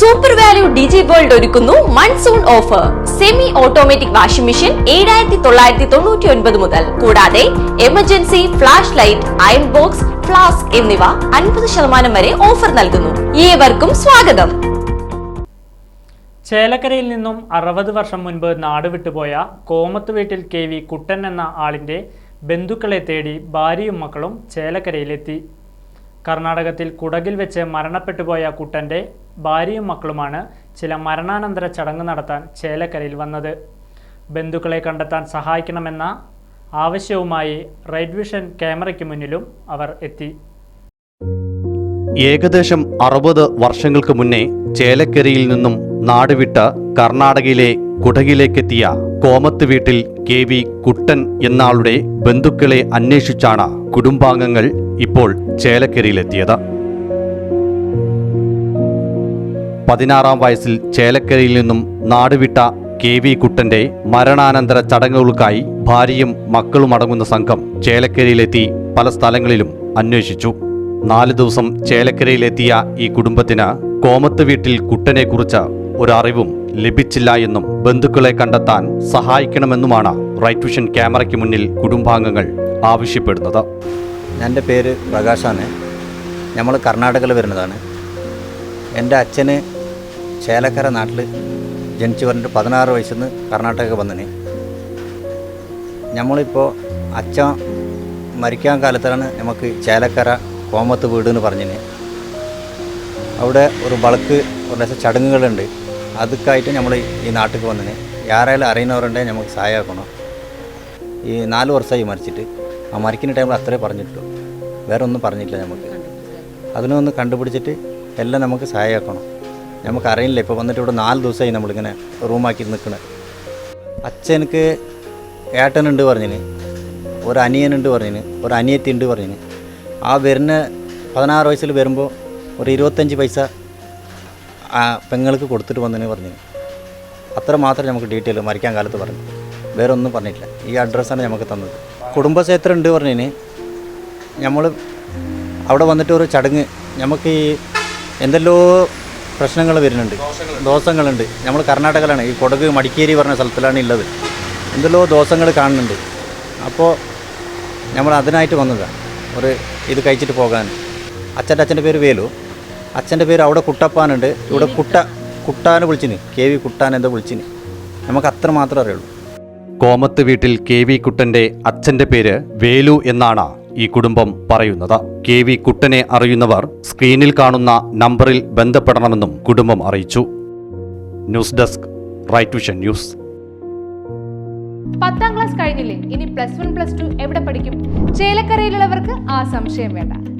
Super value digi world ഒരുക്കുന്നു monsoon offer semi automatic washing machine ഏഴായിരത്തി തൊള്ളായിരത്തി തൊണ്ണൂറ്റി ഒൻപത് മുതൽ. കൂടാതെ emergency flash light iron box flask എന്നിവ അൻപത് ശതമാനം വരെ ഓഫർ നൽകുന്നു. ഏവർക്കും സ്വാഗതം. ചേലക്കരയിൽ നിന്നും അറുപത് വർഷം മുൻപ് നാട് വിട്ടുപോയ കോമത്ത് വീട്ടിൽ കെ വി കുട്ടൻ എന്ന ആളിന്റെ ബന്ധുക്കളെ തേടി ഭാര്യയും മക്കളും ചേലക്കരയിലെത്തി. കർണാടകത്തിൽ കുടകിൽ വെച്ച് മരണപ്പെട്ടുപോയ കുട്ടന്റെ ഭാര്യയും മക്കളുമാണ് ചില മരണാനന്തര ചടങ്ങ് നടത്താൻ ചേലക്കരയിൽ വന്നത്. ബന്ധുക്കളെ കണ്ടെത്താൻ സഹായിക്കണമെന്ന ആവശ്യവുമായി റൈറ്റ് വിഷൻ ക്യാമറയ്ക്ക് മുന്നിലും അവർ എത്തി. ഏകദേശം അറുപത് വർഷങ്ങൾക്ക് മുന്നേ ചേലക്കരയിൽ നിന്നും നാടുവിട്ട് കർണാടകയിലെ കുടകിലേക്കെത്തിയ കോമത്ത് വീട്ടിൽ കെ വി കുട്ടൻ എന്നാളുടെ ബന്ധുക്കളെ അന്വേഷിച്ചാണ് കുടുംബാംഗങ്ങൾ ഇപ്പോൾ ചേലക്കരയിലെത്തിയത്. പതിനാറാം വയസ്സിൽ ചേലക്കരയിൽ നിന്നും നാടുവിട്ട കെ വി കുട്ടന്റെ മരണാനന്തര ചടങ്ങുകൾക്കായി ഭാര്യയും മക്കളും അടങ്ങുന്ന സംഘം ചേലക്കരയിലെത്തി പല സ്ഥലങ്ങളിലും അന്വേഷിച്ചു. നാല് ദിവസം ചേലക്കരയിലെത്തിയ ഈ കുടുംബത്തിന് കോമത്ത് വീട്ടിൽ കുട്ടനെക്കുറിച്ച് ഒരറിവും ലഭിച്ചില്ല എന്നും ബന്ധുക്കളെ കണ്ടെത്താൻ സഹായിക്കണമെന്നുമാണ് റൈറ്റ് വിഷൻ ക്യാമറയ്ക്ക് മുന്നിൽ കുടുംബാംഗങ്ങൾ ആവശ്യപ്പെടുന്നത്. എന്റെ പേര് പ്രകാശാണ്. നമ്മൾ കർണാടകയിൽ വരുന്നതാണ്. എന്റെ അച്ഛന് ചേലക്കര നാട്ടിൽ ജനിച്ചു പറഞ്ഞിട്ട് പതിനാറ് വയസ്സിൽ നിന്ന് കർണാടക വന്നിന്. നമ്മളിപ്പോൾ അച്ഛൻ മരിക്കാൻ കാലത്താണ് നമുക്ക് ചേലക്കര കോമത്ത് വീട് എന്ന് പറഞ്ഞിന്. അവിടെ ഒരു ബൾക്ക് ഒരു ലക്ഷം ചടങ്ങുകളുണ്ട്. അതൊക്കെയായിട്ട് നമ്മൾ ഈ നാട്ടിൽ വന്നിന്. ആരായാലും അറിയുന്നവരുണ്ടെങ്കിൽ നമുക്ക് സഹായമാക്കണം. ഈ നാല് വർഷമായി മരിച്ചിട്ട്. ആ മരിക്കുന്ന ടൈമിൽ അത്രേ പറഞ്ഞിട്ടുള്ളൂ. വേറെ ഒന്നും പറഞ്ഞിട്ടില്ല നമുക്ക്. അതിനൊന്ന് കണ്ടുപിടിച്ചിട്ട് എല്ലാം നമുക്ക് സഹായമാക്കണം. നമുക്ക് അറിയില്ല ഇപ്പോൾ വന്നിട്ട് ഇവിടെ നാല് ദിവസമായി നമ്മളിങ്ങനെ റൂമാക്കി നിൽക്കണേ അച്ഛനക്ക് ഏട്ടനുണ്ട് പറഞ്ഞിന്. ഒരു അനിയനുണ്ട് പറഞ്ഞിന്. ഒരു അനിയത്തി ഉണ്ട് പറഞ്ഞിന്. ആ വരുന്ന പതിനാറ് വയസ്സിൽ വരുമ്പോൾ ഒരു ഇരുപത്തഞ്ച് പൈസ ആ പെങ്ങൾക്ക് കൊടുത്തിട്ട് വന്നതിന് പറഞ്ഞിന്. അത്ര മാത്രമേ നമുക്ക് ഡീറ്റെയിൽ മരിക്കാൻ കാലത്ത് പറഞ്ഞു. വേറെ ഒന്നും പറഞ്ഞിട്ടില്ല. ഈ അഡ്രസ്സാണ് നമുക്ക് തന്നത്. കുടുംബക്ഷേത്രം ഉണ്ട് പറഞ്ഞതിന് നമ്മൾ അവിടെ വന്നിട്ട് ഒരു ചടങ്ങ്. നമുക്ക് ഈ എന്തെല്ലോ പ്രശ്നങ്ങൾ വരുന്നുണ്ട്. ദോഷങ്ങളുണ്ട്. നമ്മൾ കർണാടകയിലാണ്. ഈ കൊടക് മടിക്കേരി പറഞ്ഞ സ്ഥലത്തിലാണ് ഉള്ളത്. എന്തെല്ലോ ദോഷങ്ങൾ കാണുന്നുണ്ട്. അപ്പോൾ നമ്മൾ അതിനായിട്ട് വന്നതാണ് ഒരു ഇത് കഴിച്ചിട്ട് പോകാൻ. അച്ഛന്റെ അച്ഛന്റെ പേര് വേലു. അച്ഛന്റെ പേര് അവിടെ കുട്ടപ്പാനുണ്ട് ഇവിടെ കുട്ട കുട്ടാനെ വിളിച്ചിന്. കെ വി കുട്ടാൻ എന്തോ വിളിച്ചിന്. നമുക്ക് അത്ര മാത്രമേ അറിയുള്ളൂ. കോമത്ത് വീട്ടിൽ കെ വി കുട്ടന്റെ അച്ഛന്റെ പേര് വേലു എന്നാണ്. ഈ കുടുംബം പറയുന്നത്. കെ വി കുട്ടനെ അറിയുന്നവർ സ്ക്രീനിൽ കാണുന്ന നമ്പറിൽ ബന്ധപ്പെടണമെന്നും കുടുംബം അറിയിച്ചു. News desk right vision news. പത്താം ക്ലാസ് കഴിഞ്ഞില്ലേ? ഇനി പ്ലസ് വൺ പ്ലസ് ടു എവിടെ പഠിക്കും? ചേലക്കരയിലുള്ളവർക്ക് ആ സംശയം വേണ്ട.